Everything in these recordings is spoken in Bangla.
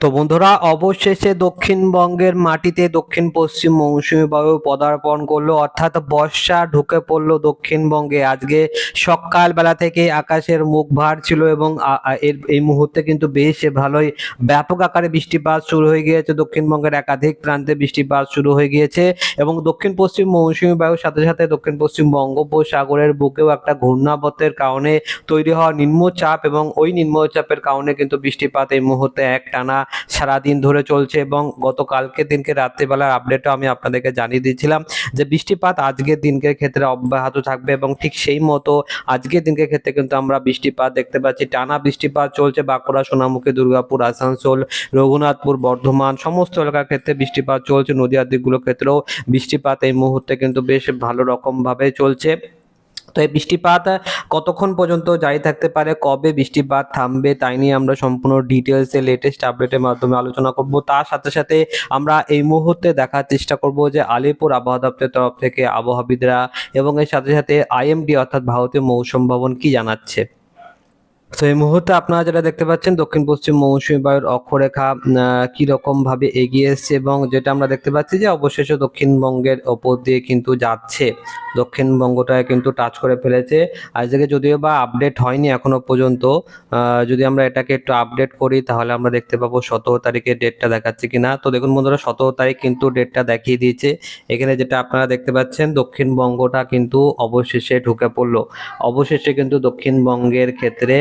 তো বন্ধুরা, অবশেষে দক্ষিণবঙ্গের মাটিতে দক্ষিণ পশ্চিম মৌসুমী বায়ু পদার্পণ করল। অর্থাৎ বর্ষা ঢুকে পড়ল দক্ষিণবঙ্গে। আজকে সকালবেলা থেকে আকাশের মুখ ভার ছিল এবং এর, এই মুহূর্তে কিন্তু বেশ ভালোই ব্যাপক আকারে বৃষ্টিপাত শুরু হয়ে গিয়েছে। দক্ষিণবঙ্গের একাধিক প্রান্তে বৃষ্টিপাত শুরু হয়ে গিয়েছে এবং দক্ষিণ পশ্চিম মৌসুমী বায়ুর সাথে সাথে দক্ষিণ পশ্চিম বঙ্গোপসাগরের বুকেও একটা ঘূর্ণাবতের কারণে তৈরি হওয়া নিম্নচাপ এবং ওই নিম্নচাপের কারণে কিন্তু বৃষ্টিপাত এই মুহূর্তে এক টানা সারাদিন ধরে চলছে এবং গতকালকে দিনকে রাত্রিবেলার আপডেটও আমি আপনাদেরকে জানিয়ে দিয়েছিলাম যে বৃষ্টিপাত আজকের দিনকে ক্ষেত্রে অব্যাহত থাকবে এবং ঠিক সেই মতো আজকের দিনকে ক্ষেত্রে কিন্তু আমরা বৃষ্টিপাত দেখতে পাচ্ছি। টানা বৃষ্টিপাত চলছে বাঁকুড়া, সোনামুখী, দুর্গাপুর, আসানসোল, রঘুনাথপুর, বর্ধমান সমস্ত এলাকার ক্ষেত্রে বৃষ্টিপাত চলছে। নদীয়ার দিকগুলোর ক্ষেত্রেও বৃষ্টিপাত এই মুহূর্তে কিন্তু বেশ ভালো রকমভাবে চলছে। তো এই বৃষ্টিপাত কতক্ষণ পর্যন্ত জারি থাকতে পারে? কবে বৃষ্টিপাত থামবে? তাই নিয়ে আমরা সম্পূর্ণ ডিটেলসে লেটেস্ট আপডেটের মাধ্যমে আলোচনা করব। তার সাথে সাথে আমরা এই মুহূর্তে দেখার চেষ্টা করব যে আলিপুর আবহাওয়া দপ্তরের তরফ থেকে আবহাওয়াবিদরা এবং এর সাথে সাথে আইএমডি অর্থাৎ ভারতীয় মৌসুম ভবন কি জানাচ্ছে। তো এই মুহূর্তে আপনারা যেটা দেখতে পাচ্ছেন, দক্ষিণ পশ্চিম মৌসুমী বায়ুর অক্ষরেখা রকম ভাবে এগিয়ে এসছে এবং যেটা আমরা দেখতে পাচ্ছি যে অবশেষে দক্ষিণবঙ্গের ওপর দিয়ে কিন্তু যাচ্ছে। দক্ষিণবঙ্গটায় কিন্তু টাচ করে ফেলেছে। আজকে যদিও বা আপডেট হয়নি এখনও পর্যন্ত যদি আমরা এটাকে একটু আপডেট করি, তাহলে আমরা দেখতে পাবো সতেরো তারিখে ডেটটা দেখাচ্ছে কিনা। তো দেখুন বন্ধুরা, সতেরো তারিখ কিন্তু ডেটটা দেখিয়ে দিয়েছে। এখানে যেটা আপনারা দেখতে পাচ্ছেন, দক্ষিণবঙ্গটা কিন্তু অবশেষে ঢুকে পড়ল। অবশেষে কিন্তু দক্ষিণবঙ্গের ক্ষেত্রে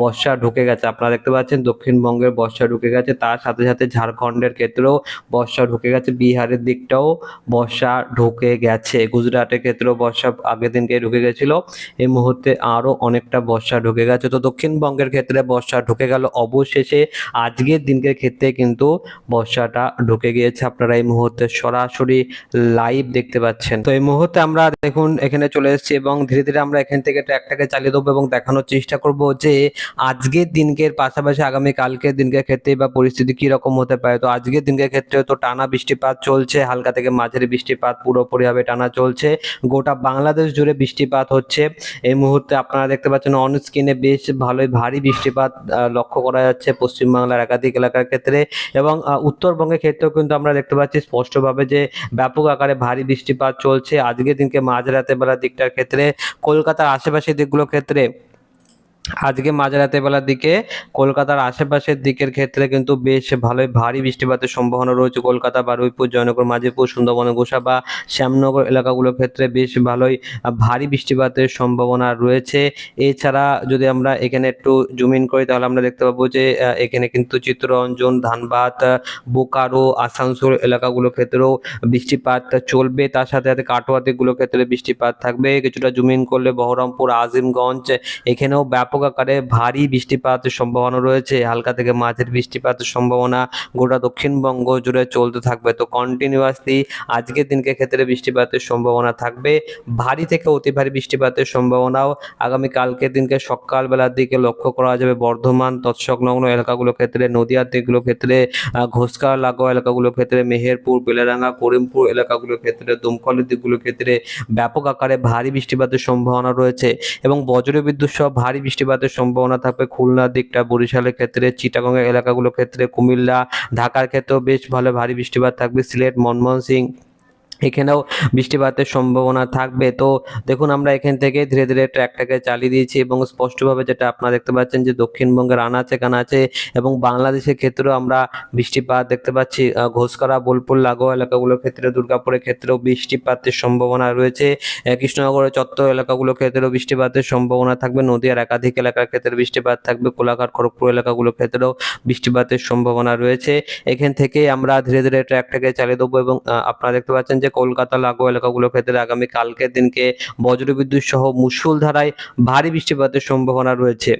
বর্ষা ঢুকে গেছে। আপনারা দেখতে পাচ্ছেন দক্ষিণবঙ্গের বর্ষা ঢুকে গেছে। তার সাথে সাথে ঝাড়খণ্ডের ক্ষেত্রেও বর্ষা ঢুকে গেছে। বিহারের দিকটাও বর্ষা ঢুকে গেছে। গুজরাটের ক্ষেত্রেও বর্ষা আগের দিনকে ঢুকে গেছিল। এই মুহূর্তে আরও অনেকটা বর্ষা ঢুকে গেছে। তো দক্ষিণবঙ্গের ক্ষেত্রে বর্ষা ঢুকে গেল। অবশেষে আজকের দিনকের ক্ষেত্রে কিন্তু বর্ষাটা ঢুকে গিয়েছে। আপনারা এই মুহূর্তে সরাসরি লাইভ দেখতে পাচ্ছেন। তো এই মুহূর্তে আমরা দেখুন, এখানে চলে এসেছি এবং ধীরে ধীরে আমরা এখান থেকে ট্র্যাকটাকে চালিয়ে দেবো এবং দেখানোর চেষ্টা করব যে আজকের দিনকের পাশাপাশি আগামী কালকের দিনকের ক্ষেত্রে বা পরিস্থিতি কি রকম হতে পারে? তো আজকের দিনকের ক্ষেত্রে তো টানা বৃষ্টিপাত চলছে, হালকা থেকে মাঝারি বৃষ্টিপাত পুরোপুরিভাবে টানা চলছে। গোটা বাংলাদেশ জুড়ে বৃষ্টিপাত হচ্ছে। এই মুহূর্তে আপনারা দেখতে পাচ্ছেন অন স্ক্রিনে বেশ ভালোই ভারী বৃষ্টিপাত লক্ষ্য করা যাচ্ছে পশ্চিমবাংলার একাধিক এলাকার ক্ষেত্রে এবং উত্তরবঙ্গের ক্ষেত্রেও কিন্তু আমরা দেখতে পাচ্ছি স্পষ্টভাবে যে ব্যাপক আকারে ভারী বৃষ্টিপাত চলছে। আজকের দিনকে মাঝরাতে বেলার দিকটার ক্ষেত্রে, কলকাতার আশেপাশের দিকগুলোর ক্ষেত্রে আজকে মাঝরাতে বেলার দিকে কলকাতার আশেপাশের দিকের ক্ষেত্রে কিন্তু বেশ ভালোই ভারী বৃষ্টিপাতের সম্ভাবনা রয়েছে। কলকাতা, বারুইপুর, জয়নগর মাঝিপুর সুন্দরবন গোসা বা শ্যামনগর এলাকাগুলোর ক্ষেত্রে বেশ ভালোই ভারী বৃষ্টিপাতের সম্ভাবনা রয়েছে। এছাড়া যদি আমরা এখানে একটু জুমিন করি, তাহলে আমরা দেখতে পাবো যে এখানে কিন্তু চিত্তরঞ্জন, ধানবাদ, বোকারো, আসানসোল এলাকাগুলোর ক্ষেত্রেও বৃষ্টিপাত চলবে। তার সাথে সাথে কাটোয়া দিকগুলোর ক্ষেত্রে বৃষ্টিপাত থাকবে। কিছুটা জুমিন করলে বহরমপুর, আজিমগঞ্জ, এখানেও ব্যাপক আকারে ভারী বৃষ্টিপাতের সম্ভাবনা রয়েছে। হালকা থেকে মাঝের বৃষ্টিপাতের সম্ভাবনা গোটা দক্ষিণবঙ্গ জুড়ে চলতে থাকবে। তো কন্টিনিউয়াসলি আজকের দিনকে ক্ষেত্রে বৃষ্টিপাতের সম্ভাবনা থাকবে। ভারী থেকে অতি ভারী বৃষ্টিপাতের সম্ভাবনাও আগামী কালকের দিনকে সকালবেলার দিকে লক্ষ্য করা যাবে। বর্ধমান, তৎসংলগ্ন এলাকাগুলোর ক্ষেত্রে, নদীয়ার দিকগুলোর ক্ষেত্রে ঘোষকার লাগোয়া এলাকাগুলোর ক্ষেত্রে, মেহেরপুর বেলারাঙ্গা করিমপুর এলাকাগুলোর ক্ষেত্রে, দমকলের দিকগুলোর ক্ষেত্রে ব্যাপক আকারে ভারী বৃষ্টিপাতের সম্ভাবনা রয়েছে। এবং বজ্রবিদ্যুৎ সহ ভারী বৃষ্টিপাতের সম্ভাবনা থাকবে। খুলনার দিকটা বরিশালের ক্ষেত্রে চিটাগং এলাকাগুলোর ক্ষেত্রে, কুমিল্লা, ঢাকার ক্ষেত্রেও বেশ ভালো ভারী বৃষ্টিপাত থাকবে। সিলেট, মনমোহন সিং। এখানেও বৃষ্টিপাতের সম্ভাবনা থাকবে। তো দেখুন, আমরা এখান থেকে ধীরে ধীরে ট্র্যাকটাকে চালিয়ে দিয়েছি এবং স্পষ্টভাবে যেটা আপনারা দেখতে পাচ্ছেন যে দক্ষিণবঙ্গের আনাচে কানাচে এবং বাংলাদেশের ক্ষেত্রেও আমরা বৃষ্টিপাত দেখতে পাচ্ছি। ঘোষকরা, বোলপুর, লাগোয়া এলাকাগুলোর ক্ষেত্রে দুর্গাপুরের ক্ষেত্রেও বৃষ্টিপাতের সম্ভাবনা রয়েছে। কৃষ্ণনগরের চত্বর এলাকাগুলোর ক্ষেত্রেও বৃষ্টিপাতের সম্ভাবনা থাকবে। নদীয়ার একাধিক এলাকার ক্ষেত্রে বৃষ্টিপাত থাকবে। কোলাঘাট, খড়গপুর এলাকাগুলোর ক্ষেত্রেও বৃষ্টিপাতের সম্ভাবনা রয়েছে। এখান থেকে আমরা ধীরে ধীরে ট্র্যাকটাকে চালিয়ে দেবো এবং আপনারা দেখতে পাচ্ছেন যে কলকাতা লাগো এলাকাগুলোর ক্ষেত্রে আগামী কালকের দিনকে বজ্রবিদ্যুৎ সহ মুষলধারায় ভারী বৃষ্টিপাতের সম্ভাবনা রয়েছে।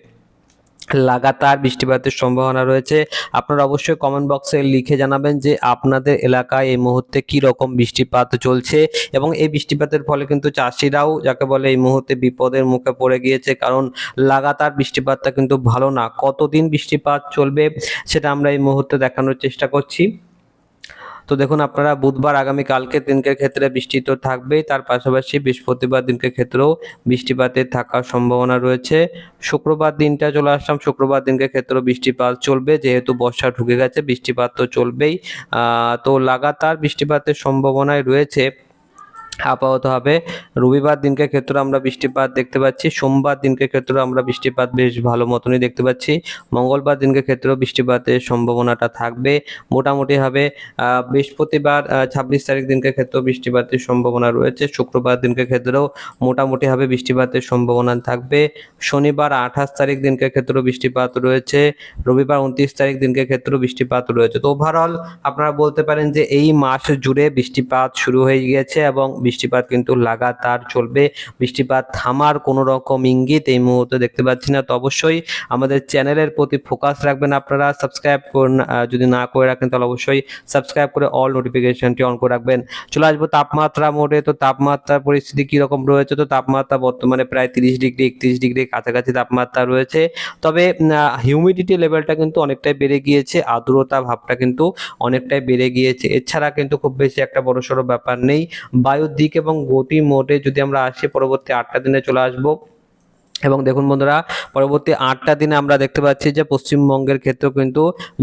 লাগাতার বৃষ্টিপাতের সম্ভাবনা রয়েছে। আপনারা অবশ্যই কমেন্ট বক্সে লিখে জানাবেন যে আপনাদের এলাকায় এই মুহূর্তে কি রকম বৃষ্টিপাত চলছে এবং এই বৃষ্টিপাতের ফলে কিন্তু চাষিরাও যাকে বলে এই মুহূর্তে বিপদের মুখে পড়ে গিয়েছে কারণ লাগাতার বৃষ্টিপাতটা কিন্তু ভালো না। কতদিন বৃষ্টিপাত চলবে সেটা আমরা এই মুহূর্তে দেখানোর চেষ্টা করছি। তো দেখুন, আপনারা বুধবার আগামী কালকে দিনকের ক্ষেত্রে বৃষ্টি তো থাকবেই, তার পাশাপাশি বৃহস্পতিবার দিনকের ক্ষেত্রেও বৃষ্টিপাতের থাকার সম্ভাবনা রয়েছে। শুক্রবার দিনটা চলে আসলাম, শুক্রবার দিনকের ক্ষেত্রেও বৃষ্টিপাত চলবে, যেহেতু বর্ষা ঢুকে গেছে, বৃষ্টিপাত তো চলবেই। তো লাগাতার বৃষ্টিপাতের সম্ভাবনায় রয়েছে। আপাতত হবে। রবিবার দিনকে ক্ষেত্রে আমরা বৃষ্টিপাত দেখতে পাচ্ছি, সোমবার দিনকে ক্ষেত্রে আমরা বৃষ্টিপাত বেশ ভালো মতনই দেখতে পাচ্ছি। মঙ্গলবার দিনকে ক্ষেত্রেও বৃষ্টিপাতের সম্ভাবনাটা থাকবে, মোটামুটি হবে বৃহস্পতিবার ছাব্বিশ তারিখ দিনকে ক্ষেত্রেও বৃষ্টিপাতের সম্ভাবনা রয়েছে, শুক্রবার দিনকে ক্ষেত্রেও মোটামুটি হবে বৃষ্টিপাতের সম্ভাবনা থাকবে। শনিবার আঠাশ তারিখ দিনকে ক্ষেত্রেও বৃষ্টিপাত রয়েছে, রবিবার উনত্রিশ তারিখ দিনকে ক্ষেত্রেও বৃষ্টিপাত রয়েছে। তো ওভারঅল আপনারা বলতে পারেন যে এই মাস জুড়ে বৃষ্টিপাত শুরু হয়ে গিয়েছে এবং বৃষ্টিপাত কিন্তু লাগাতার চলবে। বৃষ্টিপাত থামার কোনো রকম ইঙ্গিত এই মুহূর্তে দেখতে পাচ্ছি না। তো অবশ্যই আমাদের চ্যানেলের প্রতি ফোকাস রাখবেন আপনারা। সাবস্ক্রাইব করুন যদি না করে রাখেন তাহলে অবশ্যই সাবস্ক্রাইব করে অল নোটিফিকেশনটি অন করে রাখবেন। চলে আসব তাপমাত্রা মোডে। তো তাপমাত্রার পরিস্থিতি কীরকম রয়েছে? তো তাপমাত্রা বর্তমানে প্রায় তিরিশ ডিগ্রি, একত্রিশ ডিগ্রি কাছাকাছি তাপমাত্রা রয়েছে। তবে হিউমিডিটি লেভেলটা কিন্তু অনেকটাই বেড়ে গিয়েছে। আর্দ্রতা ভাবটা কিন্তু অনেকটাই বেড়ে গিয়েছে। এছাড়া কিন্তু খুব বেশি একটা বড়সড় ব্যাপার নেই। বায়ুর দিক এবং গতি মোটে যদি আমরা আসি পরবর্তী আটটা দিনে চলে আসব। এবং দেখুন বন্ধুরা, পরবর্তী আটটা দিনে আমরা দেখতে পাচ্ছি যে পশ্চিমবঙ্গের ক্ষেত্রেও কিন্তু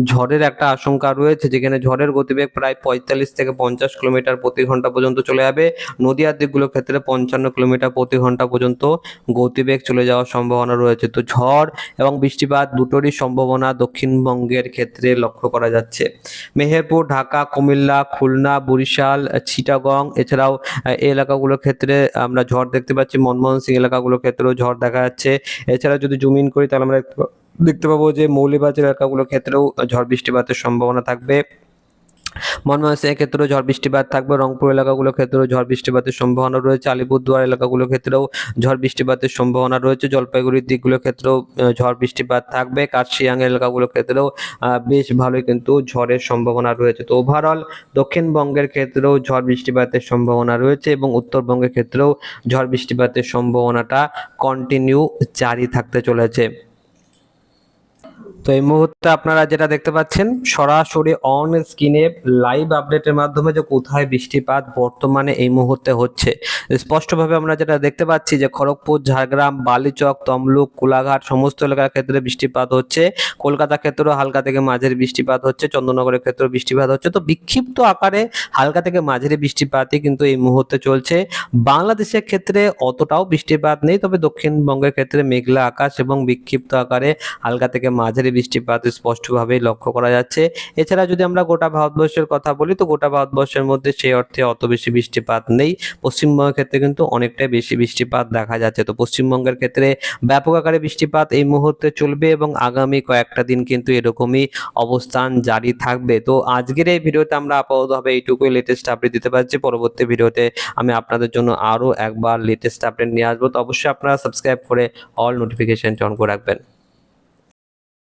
ঝড়ের একটা আশঙ্কা রয়েছে, যেখানে ঝড়ের গতিবেগ প্রায় পঁয়তাল্লিশ থেকে পঞ্চাশ কিলোমিটার প্রতি ঘণ্টা পর্যন্ত চলে যাবে। নদীয়ার দিকগুলোর ক্ষেত্রে পঞ্চান্ন কিলোমিটার প্রতি ঘণ্টা পর্যন্ত গতিবেগ চলে যাওয়ার সম্ভাবনা রয়েছে। তো ঝড় এবং বৃষ্টিপাত দুটোরই সম্ভাবনা দক্ষিণবঙ্গের ক্ষেত্রে লক্ষ্য করা যাচ্ছে। মেহেরপুর, ঢাকা, কুমিল্লা, খুলনা, বরিশাল, চিটাগং, এছাড়াও এই এলাকাগুলোর ক্ষেত্রে আমরা ঝড় দেখতে পাচ্ছি। মনমোহন সিং এলাকাগুলোর ক্ষেত্রেও ঝড় দেখা যাচ্ছে এছাড়া যদি জুম ইন করি তাহলে আমরা দেখতে পাবো যে মৌলিবাজার এলাকাগুলোর ক্ষেত্রেও ঝড় বৃষ্টিপাতের সম্ভাবনা থাকবে। মনমোহন ক্ষেত্রেও ঝড় বৃষ্টিপাত থাকবে। রংপুর এলাকাগুলোর ক্ষেত্রেও ঝড় বৃষ্টিপাতের সম্ভাবনা রয়েছে। আলিপুরদুয়ার এলাকাগুলোর ক্ষেত্রেও ঝড় বৃষ্টিপাতের সম্ভাবনা রয়েছে। জলপাইগুড়ির দিকগুলোর ক্ষেত্রেও ঝড় বৃষ্টিপাত থাকবে। কার্শিয়াং এলাকাগুলোর ক্ষেত্রেও বেশ ভালোই কিন্তু ঝড়ের সম্ভাবনা রয়েছে। তো ওভারঅল দক্ষিণবঙ্গের ক্ষেত্রেও ঝড় বৃষ্টিপাতের সম্ভাবনা রয়েছে এবং উত্তরবঙ্গের ক্ষেত্রেও ঝড় বৃষ্টিপাতের সম্ভাবনাটা কন্টিনিউ জারি থাকতে চলেছে। তো এই মুহূর্তে আপনারা যেটা দেখতে পাচ্ছেন, সরাসরি অন স্ক্রিনে লাইভ আপডেটের মাধ্যমে যে কোথায় বৃষ্টিপাত বর্তমানে এই মুহূর্তে হচ্ছে। স্পষ্টভাবে আমরা যেটা দেখতে পাচ্ছি যে খড়গপুর, ঝাড়গ্রাম, বালিচক, তমলুক, কোলাঘাট সমস্ত এলাকার ক্ষেত্রে বৃষ্টিপাত হচ্ছে। কলকাতা ক্ষেত্রেও হালকা থেকে মাঝারি বৃষ্টিপাত হচ্ছে, চন্দননগরের ক্ষেত্রেও বৃষ্টিপাত হচ্ছে। তো বিক্ষিপ্ত আকারে হালকা থেকে মাঝারি বৃষ্টিপাতই কিন্তু এই মুহূর্তে চলছে। বাংলাদেশের ক্ষেত্রে অতটাও বৃষ্টিপাত নেই, তবে দক্ষিণবঙ্গের ক্ষেত্রে মেঘলা আকাশ এবং বিক্ষিপ্ত আকারে হালকা থেকে মাঝারি বৃষ্টিপাত স্পষ্টভাবেই লক্ষ্য করা যাচ্ছে। এছাড়া যদি আমরা গোটা ভারতবর্ষের কথা বলি, তো গোটা ভারতবর্ষের মধ্যে সেই অর্থে অত বেশি বৃষ্টিপাত নেই। পশ্চিমবঙ্গের ক্ষেত্রে কিন্তু অনেকটাই বেশি বৃষ্টিপাত দেখা যাচ্ছে। তো পশ্চিমবঙ্গের ক্ষেত্রে ব্যাপক আকারে বৃষ্টিপাত এই মুহূর্তে চলবে এবং আগামী কয়েকটা দিন কিন্তু এরকমই অবস্থান জারি থাকবে। তো আজকের এই ভিডিওতে আমরা আপাততভাবে এইটুকুই। লেটেস্ট আপডেট দিতে পারছি। পরবর্তী ভিডিওতে আমি আপনাদের জন্য আরও একবার লেটেস্ট আপডেট নিয়ে আসব। তো অবশ্যই আপনারা সাবস্ক্রাইব করে অল নোটিফিকেশন অন করে রাখবেন।